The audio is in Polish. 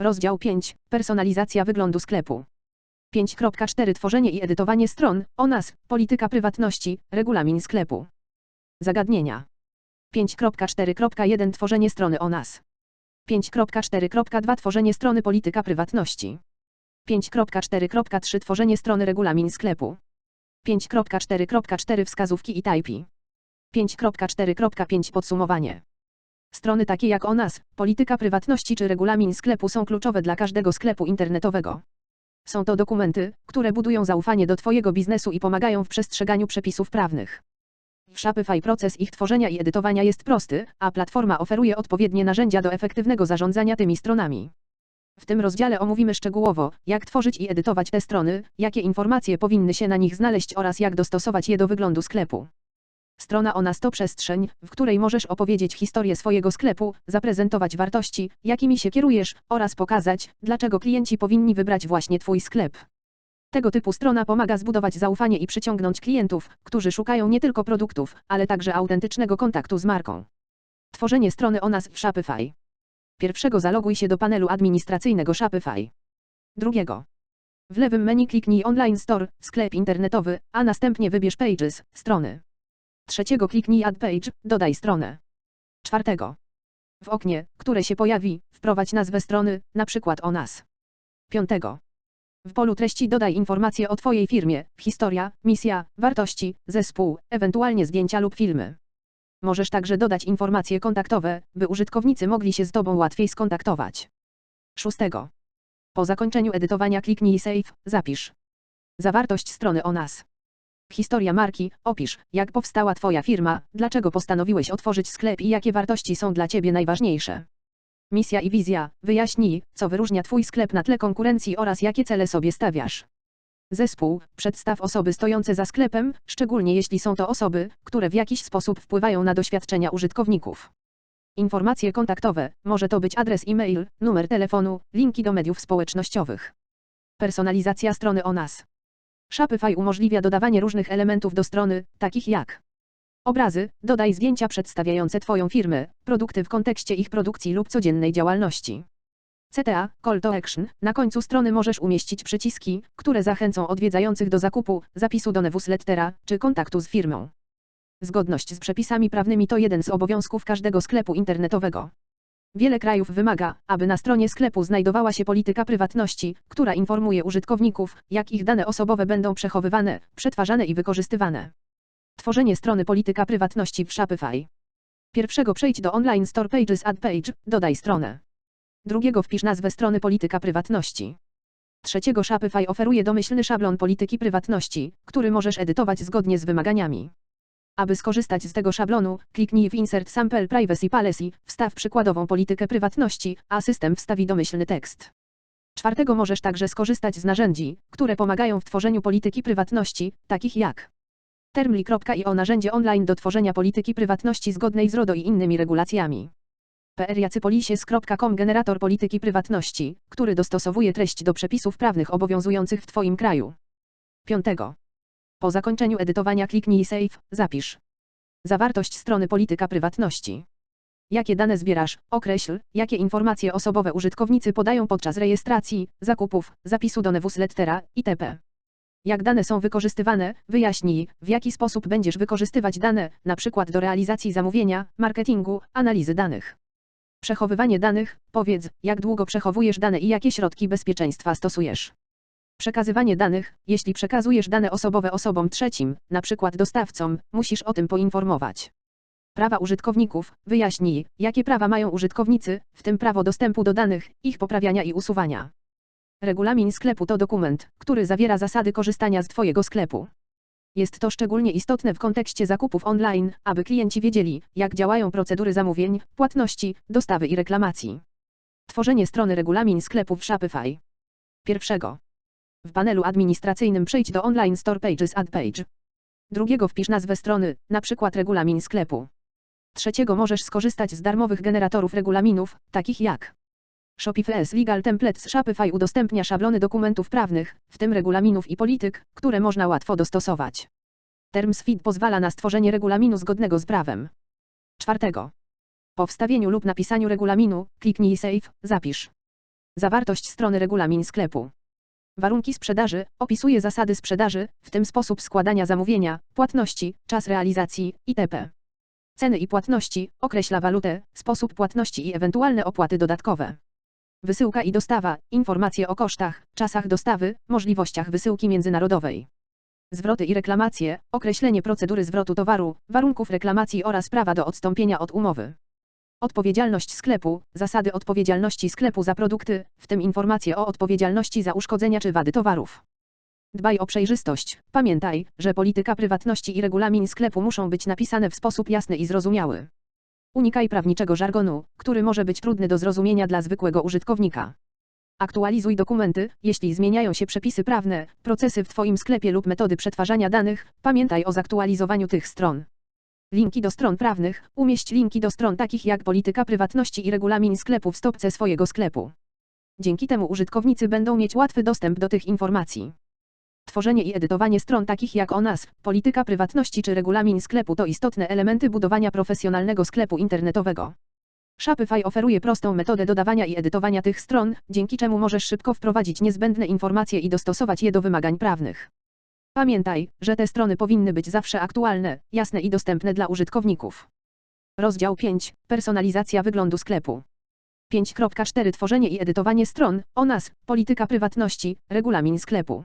Rozdział 5. Personalizacja wyglądu sklepu. 5.4 Tworzenie i edytowanie stron, o nas, polityka prywatności, regulamin sklepu. Zagadnienia. 5.4.1 Tworzenie strony o nas. 5.4.2 Tworzenie strony polityka prywatności. 5.4.3 Tworzenie strony regulamin sklepu. 5.4.4 Wskazówki i typy. 5.4.5 Podsumowanie. Strony takie jak o nas, polityka prywatności czy regulamin sklepu są kluczowe dla każdego sklepu internetowego. Są to dokumenty, które budują zaufanie do Twojego biznesu i pomagają w przestrzeganiu przepisów prawnych. W Shopify proces ich tworzenia i edytowania jest prosty, a platforma oferuje odpowiednie narzędzia do efektywnego zarządzania tymi stronami. W tym rozdziale omówimy szczegółowo, jak tworzyć i edytować te strony, jakie informacje powinny się na nich znaleźć oraz jak dostosować je do wyglądu sklepu. Strona o nas to przestrzeń, w której możesz opowiedzieć historię swojego sklepu, zaprezentować wartości, jakimi się kierujesz, oraz pokazać, dlaczego klienci powinni wybrać właśnie Twój sklep. Tego typu strona pomaga zbudować zaufanie i przyciągnąć klientów, którzy szukają nie tylko produktów, ale także autentycznego kontaktu z marką. Tworzenie strony o nas w Shopify. Pierwszego zaloguj się do panelu administracyjnego Shopify. Drugiego. W lewym menu kliknij Online Store, sklep internetowy, a następnie wybierz Pages, strony. Trzeciego kliknij Add Page, dodaj stronę. Czwartego. W oknie, które się pojawi, wprowadź nazwę strony, na przykład o nas. Piątego. W polu treści dodaj informacje o Twojej firmie, historia, misja, wartości, zespół, ewentualnie zdjęcia lub filmy. Możesz także dodać informacje kontaktowe, by użytkownicy mogli się z Tobą łatwiej skontaktować. Szóstego. Po zakończeniu edytowania kliknij Save, zapisz. Zawartość strony o nas. Historia marki, opisz, jak powstała Twoja firma, dlaczego postanowiłeś otworzyć sklep i jakie wartości są dla Ciebie najważniejsze. Misja i wizja, wyjaśnij, co wyróżnia Twój sklep na tle konkurencji oraz jakie cele sobie stawiasz. Zespół, przedstaw osoby stojące za sklepem, szczególnie jeśli są to osoby, które w jakiś sposób wpływają na doświadczenia użytkowników. Informacje kontaktowe, może to być adres e-mail, numer telefonu, linki do mediów społecznościowych. Personalizacja strony o nas. Shopify umożliwia dodawanie różnych elementów do strony, takich jak obrazy, dodaj zdjęcia przedstawiające Twoją firmę, produkty w kontekście ich produkcji lub codziennej działalności. CTA, Call to Action, na końcu strony możesz umieścić przyciski, które zachęcą odwiedzających do zakupu, zapisu do newslettera, czy kontaktu z firmą. Zgodność z przepisami prawnymi to jeden z obowiązków każdego sklepu internetowego. Wiele krajów wymaga, aby na stronie sklepu znajdowała się polityka prywatności, która informuje użytkowników, jak ich dane osobowe będą przechowywane, przetwarzane i wykorzystywane. Tworzenie strony polityka prywatności w Shopify. Pierwszego przejdź do Online Store Pages Add Page, dodaj stronę. Drugiego wpisz nazwę strony polityka prywatności. Trzeciego Shopify oferuje domyślny szablon polityki prywatności, który możesz edytować zgodnie z wymaganiami. Aby skorzystać z tego szablonu, kliknij w Insert Sample Privacy Policy, wstaw przykładową politykę prywatności, a system wstawi domyślny tekst. Czwartego możesz także skorzystać z narzędzi, które pomagają w tworzeniu polityki prywatności, takich jak Termly.io narzędzie online do tworzenia polityki prywatności zgodnej z RODO i innymi regulacjami. prjacypolisies.com generator polityki prywatności, który dostosowuje treść do przepisów prawnych obowiązujących w Twoim kraju. Piątego. Po zakończeniu edytowania kliknij Save, zapisz. Zawartość strony polityka prywatności. Jakie dane zbierasz, określ, jakie informacje osobowe użytkownicy podają podczas rejestracji, zakupów, zapisu do newslettera, itp. Jak dane są wykorzystywane, wyjaśnij, w jaki sposób będziesz wykorzystywać dane, np. do realizacji zamówienia, marketingu, analizy danych. Przechowywanie danych, powiedz, jak długo przechowujesz dane i jakie środki bezpieczeństwa stosujesz. Przekazywanie danych, jeśli przekazujesz dane osobowe osobom trzecim, np. dostawcom, musisz o tym poinformować. Prawa użytkowników, wyjaśnij, jakie prawa mają użytkownicy, w tym prawo dostępu do danych, ich poprawiania i usuwania. Regulamin sklepu to dokument, który zawiera zasady korzystania z Twojego sklepu. Jest to szczególnie istotne w kontekście zakupów online, aby klienci wiedzieli, jak działają procedury zamówień, płatności, dostawy i reklamacji. Tworzenie strony regulamin sklepu w Shopify. Pierwszego. W panelu administracyjnym przejdź do Online Store Pages Add Page. Drugiego wpisz nazwę strony, przykład regulamin sklepu. Trzeciego możesz skorzystać z darmowych generatorów regulaminów, takich jak Shopify Legal Templates Shopify udostępnia szablony dokumentów prawnych, w tym regulaminów i polityk, które można łatwo dostosować. TermsFit pozwala na stworzenie regulaminu zgodnego z prawem. Czwartego. Po wstawieniu lub napisaniu regulaminu, kliknij Save, zapisz. Zawartość strony regulamin sklepu. Warunki sprzedaży opisuje zasady sprzedaży, w tym sposób składania zamówienia, płatności, czas realizacji itp. Ceny i płatności określa walutę, sposób płatności i ewentualne opłaty dodatkowe. Wysyłka i dostawa informacje o kosztach, czasach dostawy, możliwościach wysyłki międzynarodowej. Zwroty i reklamacje określenie procedury zwrotu towaru, warunków reklamacji oraz prawa do odstąpienia od umowy. Odpowiedzialność sklepu, zasady odpowiedzialności sklepu za produkty, w tym informacje o odpowiedzialności za uszkodzenia czy wady towarów. Dbaj o przejrzystość. Pamiętaj, że polityka prywatności i regulamin sklepu muszą być napisane w sposób jasny i zrozumiały. Unikaj prawniczego żargonu, który może być trudny do zrozumienia dla zwykłego użytkownika. Aktualizuj dokumenty, jeśli zmieniają się przepisy prawne, procesy w Twoim sklepie lub metody przetwarzania danych, pamiętaj o zaktualizowaniu tych stron. Linki do stron prawnych. Umieść linki do stron takich jak polityka prywatności i regulamin sklepu w stopce swojego sklepu. Dzięki temu użytkownicy będą mieć łatwy dostęp do tych informacji. Tworzenie i edytowanie stron takich jak o nas, polityka prywatności czy regulamin sklepu to istotne elementy budowania profesjonalnego sklepu internetowego. Shopify oferuje prostą metodę dodawania i edytowania tych stron, dzięki czemu możesz szybko wprowadzić niezbędne informacje i dostosować je do wymagań prawnych. Pamiętaj, że te strony powinny być zawsze aktualne, jasne i dostępne dla użytkowników. Rozdział 5. Personalizacja wyglądu sklepu. 5.4 Tworzenie i edytowanie stron, o nas, polityka prywatności, regulamin sklepu.